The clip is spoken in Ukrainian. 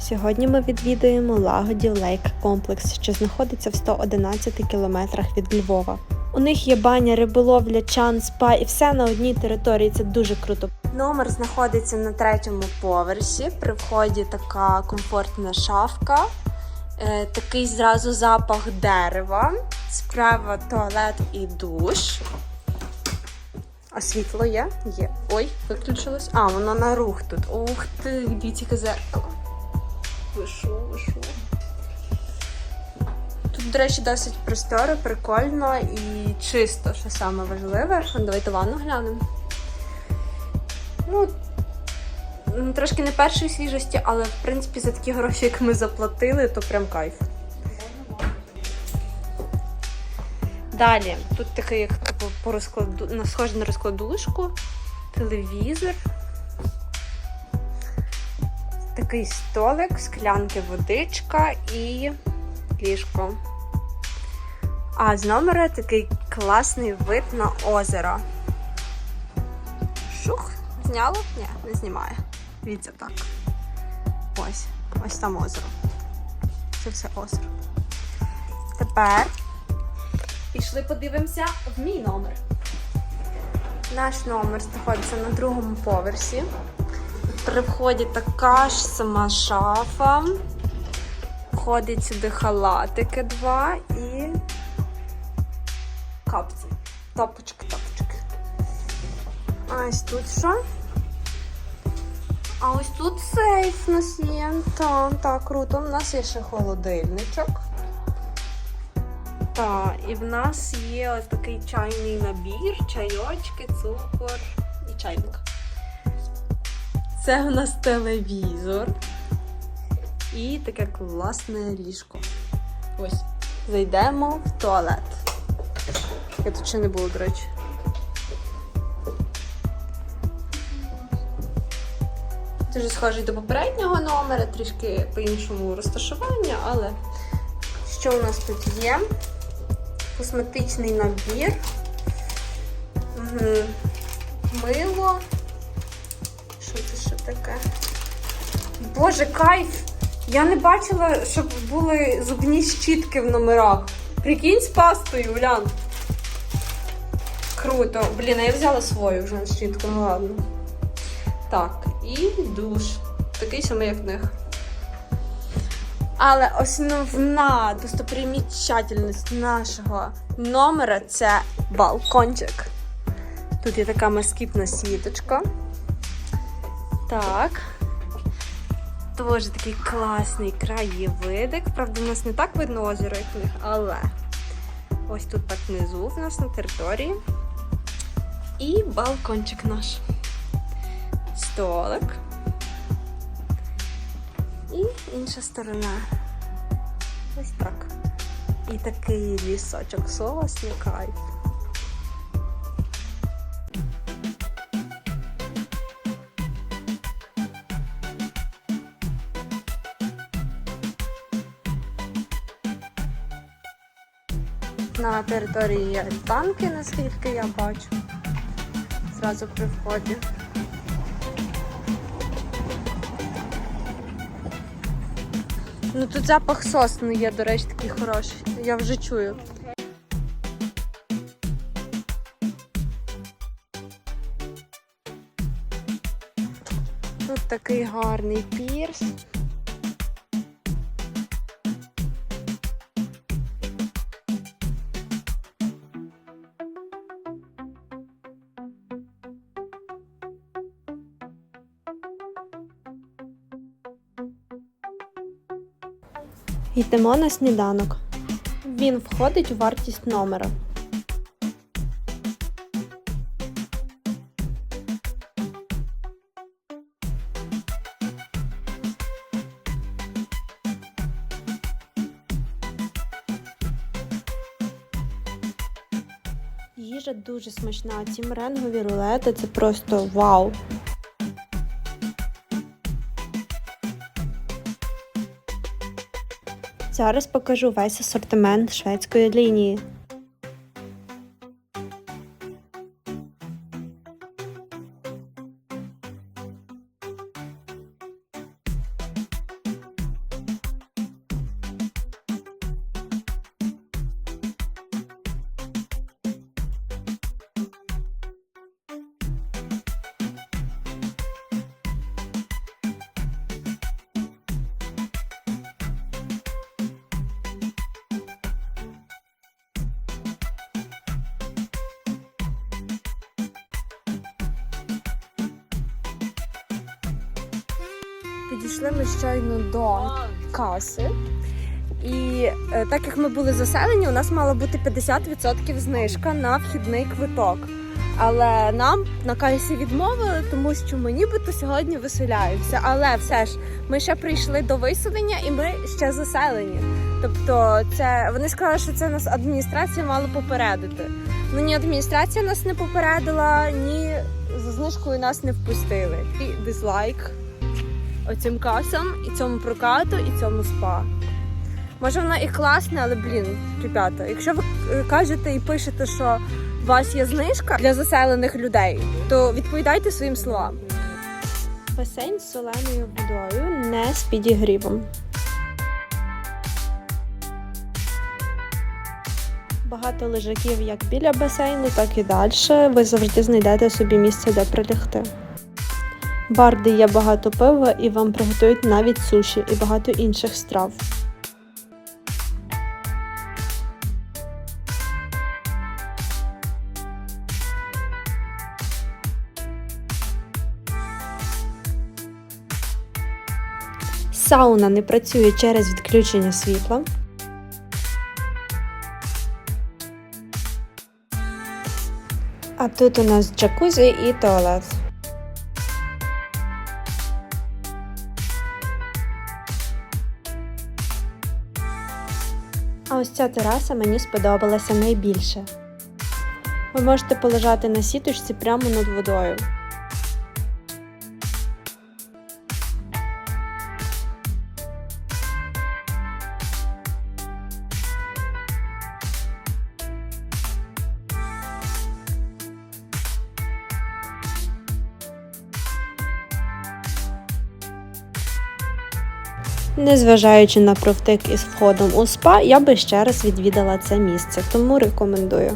Сьогодні ми відвідуємо Лагодів Лейк комплекс, що знаходиться в 111 кілометрах від Львова. У них є баня, риболовля, чан, спа і все на одній території. Це дуже круто. Номер знаходиться на третьому поверсі. При вході така комфортна шафка, е, такий зразу запах дерева, справа туалет і душ. А світло є? Є. Ой, виключилось. А, воно на рух тут. Ух ти, дивіться, зеркало. Ви що? Тут, до речі, досить просторо, прикольно і чисто, що саме важливе. Давайте ванну глянемо. Ну, трошки не першої свіжості, але в принципі за такі гроші, як ми заплатили, то прям кайф. Далі, тут такий, як типу, по розкладу, схоже на розкладушку, телевізор, такий столик, склянки, водичка і ліжко. А з номера такий класний вид на озеро. Шух, зняло? Ні, не знімає. Дивіться так. Ось, ось там озеро. Це все озеро. Тепер Пішли подивимося в мій номер. Наш номер знаходиться на другому поверсі. При вході така ж сама шафа. Входить сюди халатики два і капці. Топочки, топочки. А ось тут що? А ось тут сейф у нас є. Так, так, круто. У нас є ще холодильничок. Так, і в нас є ось такий чайний набір, чайочки, цукор і чайник. Це у нас телевізор і таке класне ліжко. Ось. Зайдемо в туалет. Я тут ще не було, до речі. Дуже схожий до попереднього номера, трішки по-іншому розташування, але що у нас тут є? Косметичний набір, угу. мило. Таке? Боже, кайф! Я не бачила, щоб були зубні щітки в номерах. Прикинь з пастою, Улян. Круто. Блін, я взяла свою вже щітку, ну ладно. Так, і душ. Такий самий, як в них. Але основна достопримічательність нашого номера це балкончик. Тут є така москітна сіточка. Так. Дуже такий класний краєвидик. Правда, у нас не так видно озеро, як в них, але ось тут так внизу в нас на території. І балкончик наш. Столик. І інша сторона. Ось так. І такий лісочок соусний кайф. На території танки, наскільки я бачу. Зразу при вході. Ну тут запах сосни є, до речі, такий хороший. Я вже чую. Тут такий гарний пірс. Йдемо на сніданок. Він входить у вартість номера. Їжа дуже смачна. Ці меренгові рулети це просто вау. Зараз покажу весь асортимент шведської лінії. Підійшли ми щойно до каси. І е, так як ми були заселені, у нас мала бути 50% знижка на вхідний квиток. Але нам на касі відмовили, тому що ми нібито сьогодні виселяємося. Але все ж ми ще прийшли до виселення і ми ще заселені. Тобто, це вони сказали, що це нас адміністрація мала попередити. Ну ні, адміністрація нас не попередила, ні за знижкою нас не впустили. І дизлайк оцим касам, і цьому прокату, і цьому спа. Може, вона і класна, але блін, ребята, якщо ви е, кажете і пишете, що у вас є знижка для заселених людей, то відповідайте своїм словам. Басейн з соленою водою, не з підігрівом. Багато лежаків як біля басейну, так і далі. Ви завжди знайдете собі місце, де прилягти. Бар, де є багато пива, і вам приготують навіть суші і багато інших страв. Сауна не працює через відключення світла. А тут у нас джакузі і туалет. Ось ця тераса мені сподобалася найбільше. Ви можете полежати на сіточці прямо над водою. Незважаючи на провтик із входом у спа, я би ще раз відвідала це місце, тому рекомендую.